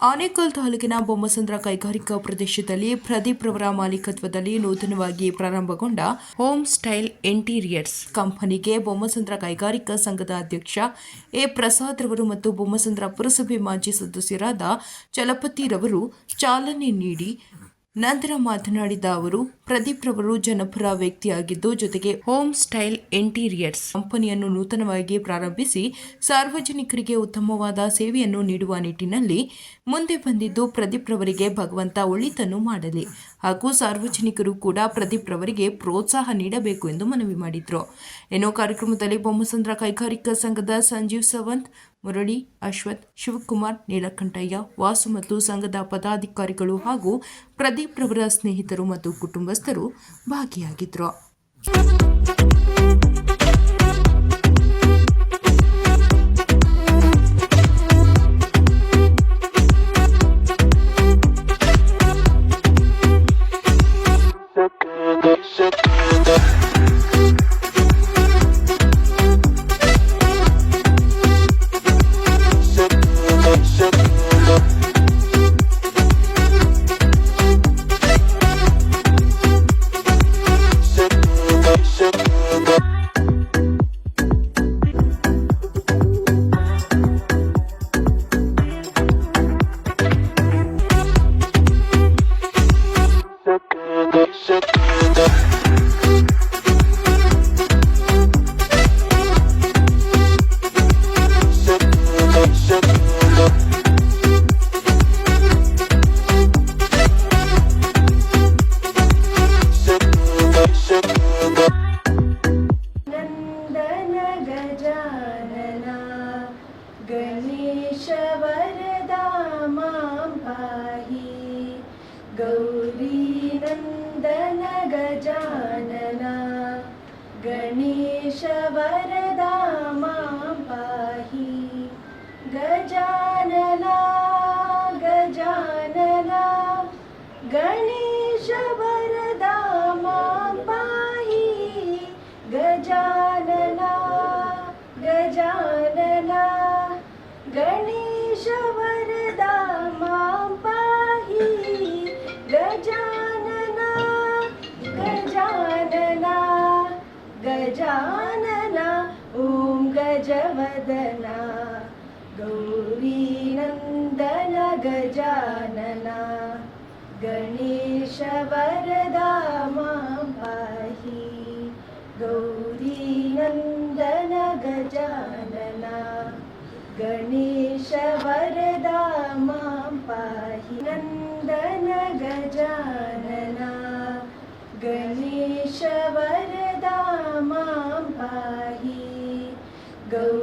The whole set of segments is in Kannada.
ಆನೇಕಲ್ ತಾಲೂಕಿನ ಬೊಮ್ಮಸಂದ್ರ ಕೈಗಾರಿಕಾ ಪ್ರದೇಶದಲ್ಲಿ ಪ್ರದೀಪ್ ರವರ ಮಾಲೀಕತ್ವದಲ್ಲಿ ನೂತನವಾಗಿ ಪ್ರಾರಂಭಗೊಂಡ ಹೋಮ್ ಸ್ಟೈಲ್ ಇಂಟೀರಿಯರ್ಸ್ ಕಂಪನಿಗೆ ಬೊಮ್ಮಸಂದ್ರ ಕೈಗಾರಿಕಾ ಸಂಘದ ಅಧ್ಯಕ್ಷ ಎ ಪ್ರಸಾದ್ ರವರು ಮತ್ತು ಬೊಮ್ಮಸಂದ್ರ ಪುರಸಭೆ ಮಾಜಿ ಸದಸ್ಯರಾದ ಚಲಪತಿ ರವರು ಚಾಲನೆ ನೀಡಿ ನಂತರ ಮಾತನಾಡಿದ ಅವರು, ಪ್ರದೀಪ್ ರವರು ಜನಪರ ವ್ಯಕ್ತಿಯಾಗಿದ್ದು, ಜೊತೆಗೆ ಹೋಮ್ ಸ್ಟೈಲ್ ಇಂಟೀರಿಯರ್ಸ್ ಕಂಪನಿಯನ್ನು ನೂತನವಾಗಿ ಪ್ರಾರಂಭಿಸಿ, ಸಾರ್ವಜನಿಕರಿಗೆ ಉತ್ತಮವಾದ ಸೇವೆಯನ್ನು ನೀಡುವ ನಿಟ್ಟಿನಲ್ಲಿ ಮುಂದೆ ಬಂದಿದ್ದು, ಪ್ರದೀಪ್ ರವರಿಗೆ ಭಗವಂತ ಒಳಿತನ್ನು ಮಾಡಲಿ. ಹಾಗೂ ಸಾರ್ವಜನಿಕರು ಕೂಡ ಪ್ರದೀಪ್ ರವರಿಗೆ ಪ್ರೋತ್ಸಾಹ ನೀಡಬೇಕು ಎಂದು ಮನವಿ ಮಾಡಿದರು. ಏನೋ ಕಾರ್ಯಕ್ರಮದಲ್ಲಿ ಬೊಮ್ಮಸಂದ್ರ ಕೈಗಾರಿಕಾ ಸಂಘದ ಸಂಜೀವ್ ಸವಂತ್, ಮುರಳಿ ಅಶ್ವಥ್, ಶಿವಕುಮಾರ್, ನೀಲಕಂಠಯ್ಯ, ವಾಸು ಮತ್ತು ಸಂಘದ ಪದಾಧಿಕಾರಿಗಳು ಹಾಗೂ ಪ್ರದೀಪ್ ರವರ ಸ್ನೇಹಿತರು ಮತ್ತು ಕುಟುಂಬಸ್ಥರು ಭಾಗಿಯಾಗಿದ್ದರು you गजवदना गौरीनन्दन गजानना गणेश वरदा पाहि गौरीनन्दन गजानना गणेश वरदा पाहि नन्दन गजानना गणेश वरदा पाहि गौरी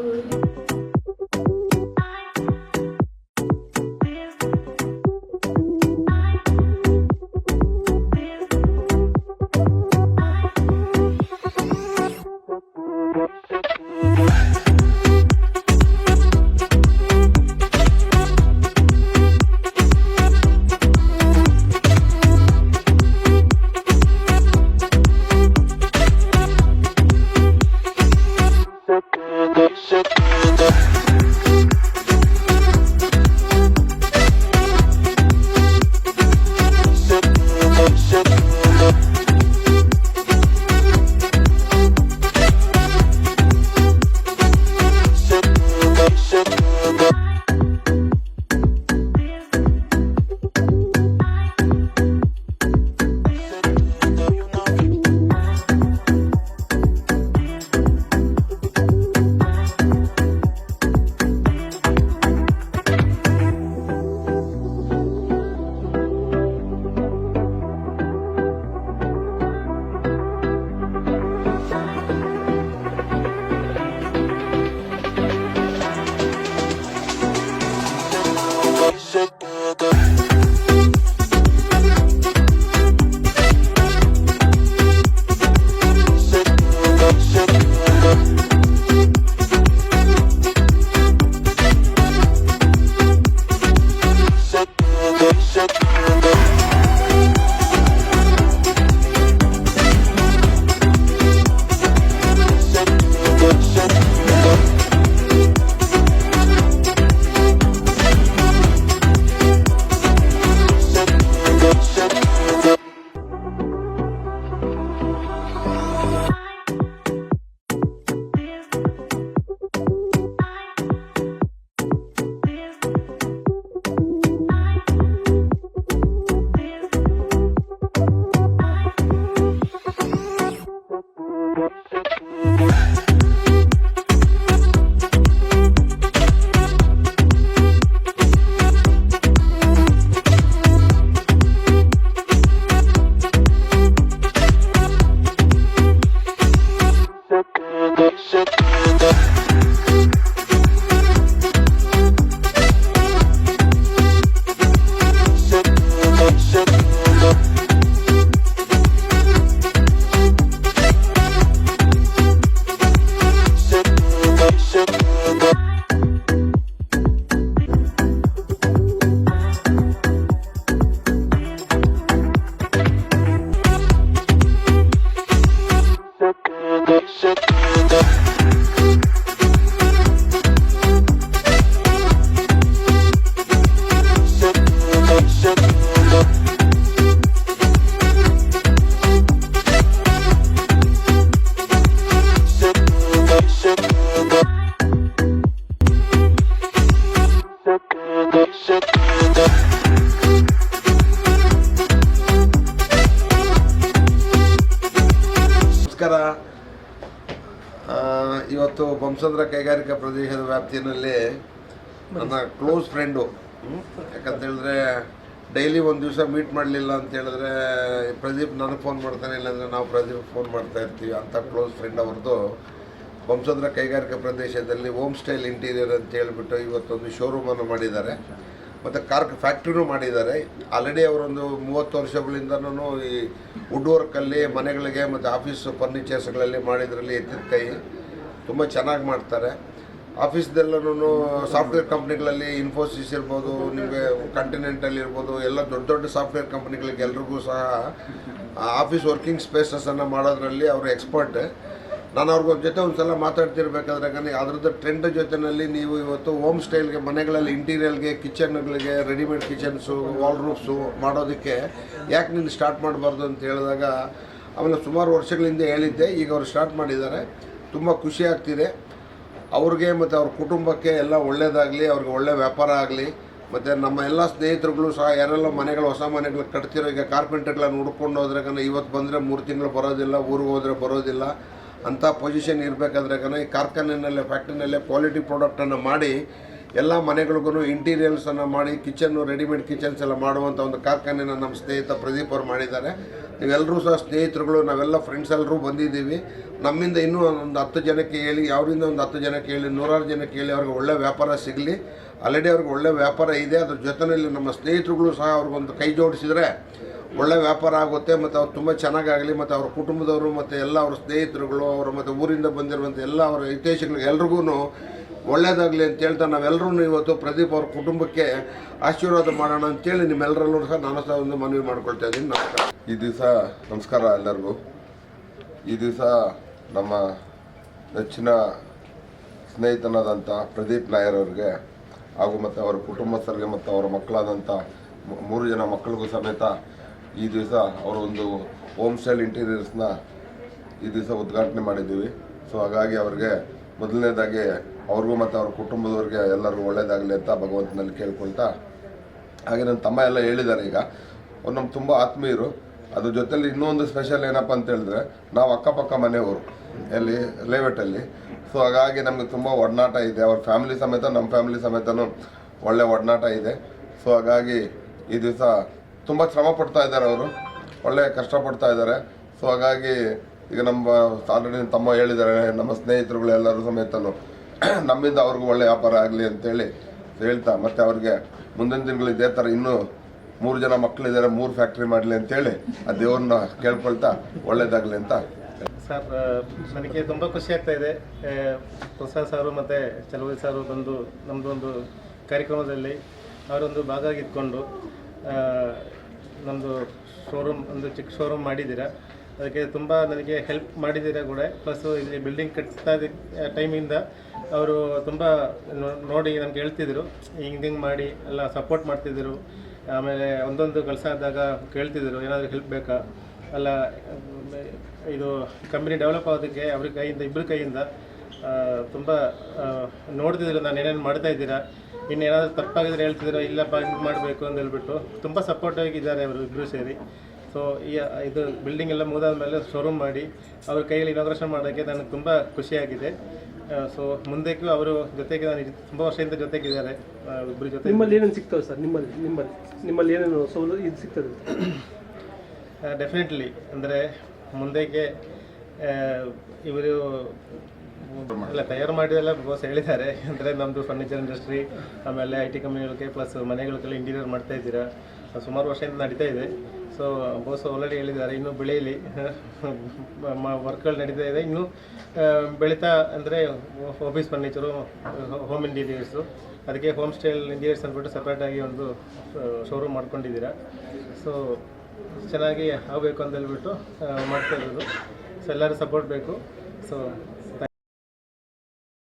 ಇವತ್ತು ಬಂಸಂದ್ರ ಕೈಗಾರಿಕಾ ಪ್ರದೇಶದ ವ್ಯಾಪ್ತಿಯಲ್ಲಿ ನನ್ನ ಕ್ಲೋಸ್ ಫ್ರೆಂಡು. ಯಾಕಂತ ಹೇಳಿದ್ರೆ ಡೈಲಿ ಒಂದು ದಿವಸ ಮೀಟ್ ಮಾಡಲಿಲ್ಲ ಅಂತ ಹೇಳಿದ್ರೆ ಪ್ರದೀಪ್ ನನಗೆ ಫೋನ್ ಮಾಡ್ತಾನೆ, ಇಲ್ಲಾಂದರೆ ನಾವು ಪ್ರದೀಪ್ ಫೋನ್ ಮಾಡ್ತಾ ಇರ್ತೀವಿ ಅಂಥ ಕ್ಲೋಸ್ ಫ್ರೆಂಡ್ ಅವ್ರದ್ದು ಬಂಸಂದ್ರ ಕೈಗಾರಿಕಾ ಪ್ರದೇಶದಲ್ಲಿ ಹೋಮ್ ಸ್ಟೈಲ್ ಇಂಟೀರಿಯರ್ ಅಂತ ಹೇಳಿಬಿಟ್ಟು ಇವತ್ತೊಂದು ಶೋರೂಮನ್ನು ಮಾಡಿದ್ದಾರೆ. ಮತ್ತು ಕಾರ್ಕ್ ಫ್ಯಾಕ್ಟ್ರಿನೂ ಮಾಡಿದ್ದಾರೆ. ಆಲ್ರೆಡಿ ಅವರೊಂದು ಮೂವತ್ತು ವರ್ಷಗಳಿಂದನೂ ಈ ವುಡ್ ವರ್ಕಲ್ಲಿ ಮನೆಗಳಿಗೆ ಮತ್ತು ಆಫೀಸ್ ಫರ್ನಿಚರ್ಸ್ಗಳಲ್ಲಿ ಮಾಡಿದ್ರಲ್ಲಿ ಎತ್ತಿದ ಕೈ. ತುಂಬ ಚೆನ್ನಾಗಿ ಮಾಡ್ತಾರೆ. ಆಫೀಸ್ದೆಲ್ಲನೂ ಸಾಫ್ಟ್ವೇರ್ ಕಂಪ್ನಿಗಳಲ್ಲಿ ಇನ್ಫೋಸಿಸ್ ಇರ್ಬೋದು, ನಿಮಗೆ ಕಂಟಿನೆಂಟಲ್ ಇರ್ಬೋದು, ಎಲ್ಲ ದೊಡ್ಡ ದೊಡ್ಡ ಸಾಫ್ಟ್ವೇರ್ ಕಂಪ್ನಿಗಳಿಗೆ ಎಲ್ರಿಗೂ ಸಹ ಆಫೀಸ್ ವರ್ಕಿಂಗ್ ಸ್ಪೇಸಸನ್ನು ಮಾಡೋದ್ರಲ್ಲಿ ಅವರು ಎಕ್ಸ್ಪರ್ಟ್ ನಾನು ಅವ್ರ ಜೊತೆ ಒಂದು ಸಲ ಮಾತಾಡ್ತಿರ್ಬೇಕಾದ್ರೆ ಅದ್ರದ್ದು ಟ್ರೆಂಡ್ ಜೊತೆನಲ್ಲಿ ನೀವು ಇವತ್ತು ಹೋಮ್ ಸ್ಟೈಲ್ಗೆ ಮನೆಗಳಲ್ಲಿ ಇಂಟೀರಿಯಲ್ಗೆ ಕಿಚನ್ಗಳಿಗೆ ರೆಡಿಮೇಡ್ ಕಿಚನ್ಸು ವಾಲ್ ರೂಫ್ಸು ಮಾಡೋದಕ್ಕೆ ಯಾಕೆ ನೀನು ಸ್ಟಾರ್ಟ್ ಮಾಡಬಾರ್ದು ಅಂತ ಹೇಳಿದಾಗ ಆಮೇಲೆ ಸುಮಾರು ವರ್ಷಗಳಿಂದ ಹೇಳಿದ್ದೆ, ಈಗ ಅವ್ರು ಸ್ಟಾರ್ಟ್ ಮಾಡಿದ್ದಾರೆ. ತುಂಬ ಖುಷಿ ಆಗ್ತಿದೆ. ಅವ್ರಿಗೆ ಮತ್ತು ಅವ್ರ ಕುಟುಂಬಕ್ಕೆ ಎಲ್ಲ ಒಳ್ಳೆಯದಾಗಲಿ ಅವ್ರಿಗೆ ಒಳ್ಳೆ ವ್ಯಾಪಾರ ಆಗಲಿ, ಮತ್ತು ನಮ್ಮ ಎಲ್ಲ ಸ್ನೇಹಿತರುಗಳು ಸಹ ಯಾರೆಲ್ಲ ಮನೆಗಳು, ಹೊಸ ಮನೆಗಳು ಕಟ್ತಿರೋ ಈಗ ಕಾರ್ಪೆಂಟರ್ಗಳನ್ನು ಹುಡ್ಕೊಂಡು ಹೋದ್ರೆ ಇವತ್ತು ಬಂದರೆ ಮೂರು ತಿಂಗಳು ಬರೋದಿಲ್ಲ, ಊರಿಗೆ ಹೋದರೆ ಬರೋದಿಲ್ಲ. ಅಂಥ ಪೊಸಿಷನ್ ಇರಬೇಕಾದ್ರೆ ಈ ಕಾರ್ಖಾನೆಯಲ್ಲೇ ಫ್ಯಾಕ್ಟ್ರಿನಲ್ಲೇ ಕ್ವಾಲಿಟಿ ಪ್ರಾಡಕ್ಟನ್ನು ಮಾಡಿ, ಎಲ್ಲ ಮನೆಗಳಿಗೂ ಇಂಟೀರಿಯಲ್ಸನ್ನು ಮಾಡಿ ಕಿಚನ್ನು ರೆಡಿಮೇಡ್ ಕಿಚನ್ಸ್ ಎಲ್ಲ ಮಾಡುವಂಥ ಒಂದು ಕಾರ್ಖಾನೆನ ನಮ್ಮ ಸ್ನೇಹಿತ ಪ್ರದೀಪ್ ಅವರು ಮಾಡಿದ್ದಾರೆ. ನೀವೆಲ್ಲರೂ ಸಹ ಸ್ನೇಹಿತರುಗಳು, ನಾವೆಲ್ಲ ಫ್ರೆಂಡ್ಸ್ ಎಲ್ಲರೂ ಬಂದಿದ್ದೀವಿ. ನಮ್ಮಿಂದ ಇನ್ನೂ ಒಂದು ಹತ್ತು ಜನಕ್ಕೆ ಹೇಳಿ ಅವರಿಂದ ಒಂದು ಹತ್ತು ಜನಕ್ಕೆ ಹೇಳಿ, ನೂರಾರು ಜನಕ್ಕೆ ಹೇಳಿ ಅವ್ರಿಗೆ ಒಳ್ಳೆ ವ್ಯಾಪಾರ ಸಿಗಲಿ. ಆಲ್ರೆಡಿ ಅವ್ರಿಗೆ ಒಳ್ಳೆ ವ್ಯಾಪಾರ ಇದೆ. ಅದ್ರ ಜೊತೆಯಲ್ಲಿ ನಮ್ಮ ಸ್ನೇಹಿತರುಗಳು ಸಹ ಅವ್ರಿಗೊಂದು ಕೈ ಜೋಡಿಸಿದರೆ ಒಳ್ಳೆ ವ್ಯಾಪಾರ ಆಗುತ್ತೆ ಮತ್ತು ಅವ್ರು ತುಂಬ ಚೆನ್ನಾಗಾಗಲಿ ಮತ್ತು ಅವ್ರ ಕುಟುಂಬದವರು ಮತ್ತು ಎಲ್ಲ ಅವ್ರ ಸ್ನೇಹಿತರುಗಳು ಅವರು ಮತ್ತು ಊರಿಂದ ಬಂದಿರುವಂಥ ಎಲ್ಲ ಅವರ ಹಿತೇಶಗಳಿಗೆ ಎಲ್ರಿಗೂ ಒಳ್ಳೇದಾಗಲಿ ಅಂತ ಹೇಳ್ತಾ ನಾವೆಲ್ಲರೂ ಇವತ್ತು ಪ್ರದೀಪ್ ಅವ್ರ ಕುಟುಂಬಕ್ಕೆ ಆಶೀರ್ವಾದ ಮಾಡೋಣ ಅಂತೇಳಿ ನಿಮ್ಮೆಲ್ಲರಲ್ಲೂ ಸಹ ನಾನು ಸಹ ಒಂದು ಮನವಿ ಮಾಡ್ಕೊಳ್ತಾ ಇದ್ದೀನಿ. ನಮಸ್ಕಾರ. ಈ ದಿವಸ ನಮಸ್ಕಾರ ಎಲ್ಲರಿಗೂ. ಈ ದಿವಸ ನಮ್ಮ ನೆಚ್ಚಿನ ಸ್ನೇಹಿತನಾದಂಥ ಪ್ರದೀಪ್ ನಾಯರ್ ಅವ್ರಿಗೆ ಹಾಗೂ ಮತ್ತು ಅವರ ಕುಟುಂಬಸ್ಥರಿಗೆ ಮತ್ತು ಅವರ ಮಕ್ಕಳಾದಂಥ ಮೂರು ಜನ ಮಕ್ಕಳಿಗೂ ಸಮೇತ ಈ ದಿವಸ ಅವರೊಂದು ಹೋಮ್ ಸ್ಟೈಲ್ ಇಂಟೀರಿಯರ್ಸ್ನ ಈ ದಿವಸ ಉದ್ಘಾಟನೆ ಮಾಡಿದ್ದೀವಿ. ಸೊ ಹಾಗಾಗಿ ಅವರಿಗೆ ಮೊದಲನೇದಾಗಿ ಅವ್ರಿಗೂ ಮತ್ತು ಅವ್ರ ಕುಟುಂಬದವ್ರಿಗೆ ಎಲ್ಲರಿಗೂ ಒಳ್ಳೇದಾಗಲಿ ಅಂತ ಭಗವಂತನಲ್ಲಿ ಕೇಳ್ಕೊಳ್ತಾ, ಹಾಗೆ ನನ್ನ ತಮ್ಮ ಎಲ್ಲ ಹೇಳಿದ್ದಾರೆ ಈಗ. ಅವ್ರು ನಮ್ಗೆ ತುಂಬ ಆತ್ಮೀಯರು. ಅದ್ರ ಜೊತೆಲಿ ಇನ್ನೊಂದು ಸ್ಪೆಷಲ್ ಏನಪ್ಪ ಅಂತ ಹೇಳಿದ್ರೆ, ನಾವು ಅಕ್ಕಪಕ್ಕ ಮನೆಯವರು, ಎಲ್ಲಿ, ಲೇಔಟಲ್ಲಿ. ಸೊ ಹಾಗಾಗಿ ನಮಗೆ ತುಂಬ ಒಡನಾಟ ಇದೆ. ಅವ್ರ ಫ್ಯಾಮಿಲಿ ಸಮೇತ, ನಮ್ಮ ಫ್ಯಾಮಿಲಿ ಸಮೇತನೂ ಒಳ್ಳೆ ಒಡನಾಟ ಇದೆ. ಸೊ ಹಾಗಾಗಿ ಈ ದಿವಸ ತುಂಬ ಶ್ರಮ ಪಡ್ತಾ ಇದ್ದಾರೆ ಅವರು. ಒಳ್ಳೆ ಕಷ್ಟಪಡ್ತಾ ಇದ್ದಾರೆ. ಸೊ ಹಾಗಾಗಿ ಈಗ ನಮ್ಮ ಆಲ್ರೆಡಿ ತಮ್ಮ ಹೇಳಿದ್ದಾರೆ, ನಮ್ಮ ಸ್ನೇಹಿತರುಗಳು ಎಲ್ಲರೂ ಸಮೇತನು ನಮ್ಮಿಂದ ಅವ್ರಿಗೂ ಒಳ್ಳೆ ವ್ಯಾಪಾರ ಆಗಲಿ ಅಂತೇಳಿ ಹೇಳ್ತಾ, ಮತ್ತು ಅವ್ರಿಗೆ ಮುಂದಿನ ದಿನಗಳು ಇದೇ ಥರ ಇನ್ನೂ ಮೂರು ಜನ ಮಕ್ಕಳಿದ್ದಾರೆ ಮೂರು ಫ್ಯಾಕ್ಟ್ರಿ ಮಾಡಲಿ ಅಂತೇಳಿ ಆ ದೇವ್ರನ್ನ ಕೇಳ್ಕೊಳ್ತಾ ಒಳ್ಳೇದಾಗಲಿ ಅಂತ ಸರ್ ನನಗೆ ತುಂಬ ಖುಷಿ ಆಗ್ತಾ ಇದೆ. ಪ್ರಸಾದ್ ಸಾರು ಮತ್ತು ಚಲುವಳಿ ಸಾರು ಬಂದು ನಮ್ಮದೊಂದು ಕಾರ್ಯಕ್ರಮದಲ್ಲಿ ಅವರೊಂದು ಭಾಗ ಇದ್ಕೊಂಡು ನಮ್ಮದು ಶೋರೂಮ್ ಒಂದು ಚಿಕ್ಕ ಶೋರೂಮ್ ಮಾಡಿದ್ದೀರಾ. ಅದಕ್ಕೆ ತುಂಬ ನನಗೆ ಹೆಲ್ಪ್ ಮಾಡಿದ್ದೀರಾ ಕೂಡ. ಪ್ಲಸ್ ಇಲ್ಲಿ ಬಿಲ್ಡಿಂಗ್ ಕಟ್ತಾ ಟೈಮಿಂದ ಅವರು ತುಂಬ ನೋಡಿ ನಮ್ಗೆ ಹೇಳ್ತಿದ್ರು. ಹಿಂಗೆ ಹಿಂಗೆ ಮಾಡಿ ಎಲ್ಲ ಸಪೋರ್ಟ್ ಮಾಡ್ತಿದ್ದರು ಆಮೇಲೆ ಒಂದೊಂದು ಕೆಲಸ ಆದಾಗ ಕೇಳ್ತಿದ್ರು, ಏನಾದರೂ ಹೆಲ್ಪ್ ಬೇಕಾ? ಅಲ್ಲ ಇದು ಕಂಪ್ನಿ ಡೆವಲಪ್ ಆಗೋದಕ್ಕೆ ಅವ್ರ ಕೈಯಿಂದ ಇಬ್ಬರ ಕೈಯಿಂದ ತುಂಬ ನೋಡ್ತಿದ್ರು ನಾನು ಏನೇನು ಮಾಡ್ತಾ ಇದ್ದೀರಾ. ಇನ್ನೇನಾದರೂ ತಪ್ಪಾಗಿದ್ರೆ ಹೇಳ್ತಿದ್ರು ಇಲ್ಲಪ್ಪ ಇದು ಮಾಡಬೇಕು ಅಂತ ಹೇಳ್ಬಿಟ್ಟು ತುಂಬ ಸಪೋರ್ಟಿವ್ ಇದ್ದಾರೆ ಅವರು ಇಬ್ಬರು ಸೇರಿ. ಸೊ ಈ ಇದು ಬಿಲ್ಡಿಂಗ್ ಎಲ್ಲ ಮುಗಿದಾದ ಮೇಲೆ ಶೋರೂಮ್ ಮಾಡಿ ಅವ್ರ ಕೈಯಲ್ಲಿ ಇನಾಗ್ರೇಷನ್ ಮಾಡೋಕ್ಕೆ ನನಗೆ ತುಂಬ ಖುಷಿಯಾಗಿದೆ. ಸೊ ಮುಂದಕ್ಕೂ ಅವರು ಜೊತೆಗೆ ನಾನು ತುಂಬ ವರ್ಷದಿಂದ ಜೊತೆಗಿದ್ದಾರೆ. ಇಬ್ಬರ ಜೊತೆ ನಿಮ್ಮಲ್ಲಿ ಏನೇನು ಸಿಗ್ತವೆ ಸರ್? ನಿಮ್ಮಲ್ಲಿ ನಿಮ್ಮಲ್ಲಿ ನಿಮ್ಮಲ್ಲಿ ಏನೇನು ಸೌಲಭ್ಯ ಇದು ಸಿಗ್ತದೆ? ಡೆಫಿನೆಟ್ಲಿ ಅಂದರೆ ಮುಂದೆಗೆ ಇವರು ಎಲ್ಲ ತಯಾರು ಮಾಡಿದೆಲ್ಲ ಬಾಸ್ ಹೇಳಿದ್ದಾರೆ. ಅಂದರೆ ನಮ್ಮದು ಫರ್ನಿಚರ್ ಇಂಡಸ್ಟ್ರಿ ಆಮೇಲೆ ಐ ಟಿ ಕಂಪ್ನಿಗಳಿಗೆ ಪ್ಲಸ್ ಮನೆಗಳಿಗೆಲ್ಲ ಇಂಟೀರಿಯರ್ ಮಾಡ್ತಾ ಇದ್ದೀರಾ. ಸುಮಾರು ವರ್ಷದಿಂದ ನಡೀತಾ ಇದೆ. ಸೊ ಬೋಸ್ ಆಲ್ರೆಡಿ ಹೇಳಿದ್ದಾರೆ, ಇನ್ನೂ ಬೆಳೆಯಲಿ. ವರ್ಕ್ಗಳು ನಡೀತಾ ಇದೆ. ಇನ್ನೂ ಬೆಳೀತಾ ಅಂದರೆ ಆಫೀಸ್ ಫರ್ನಿಚರು ಹೋಮ್ ಇಂಟೀರಿಯರ್ಸು ಅದಕ್ಕೆ ಹೋಮ್ ಸ್ಟೈಲ್ ಇಂಟೀರಿಯರ್ಸ್ ಅಂದ್ಬಿಟ್ಟು ಸಪ್ರೇಟಾಗಿ ಒಂದು ಶೋರೂಮ್ ಮಾಡ್ಕೊಂಡಿದ್ದೀರಾ. ಸೊ ಚೆನ್ನಾಗಿ ಆಗಬೇಕು ಅಂತ ಹೇಳ್ಬಿಟ್ಟು ಮಾಡ್ತಾ ಇರೋದು. ಸೊ ಎಲ್ಲರೂ ಸಪೋರ್ಟ್ ಬೇಕು. ಸೊ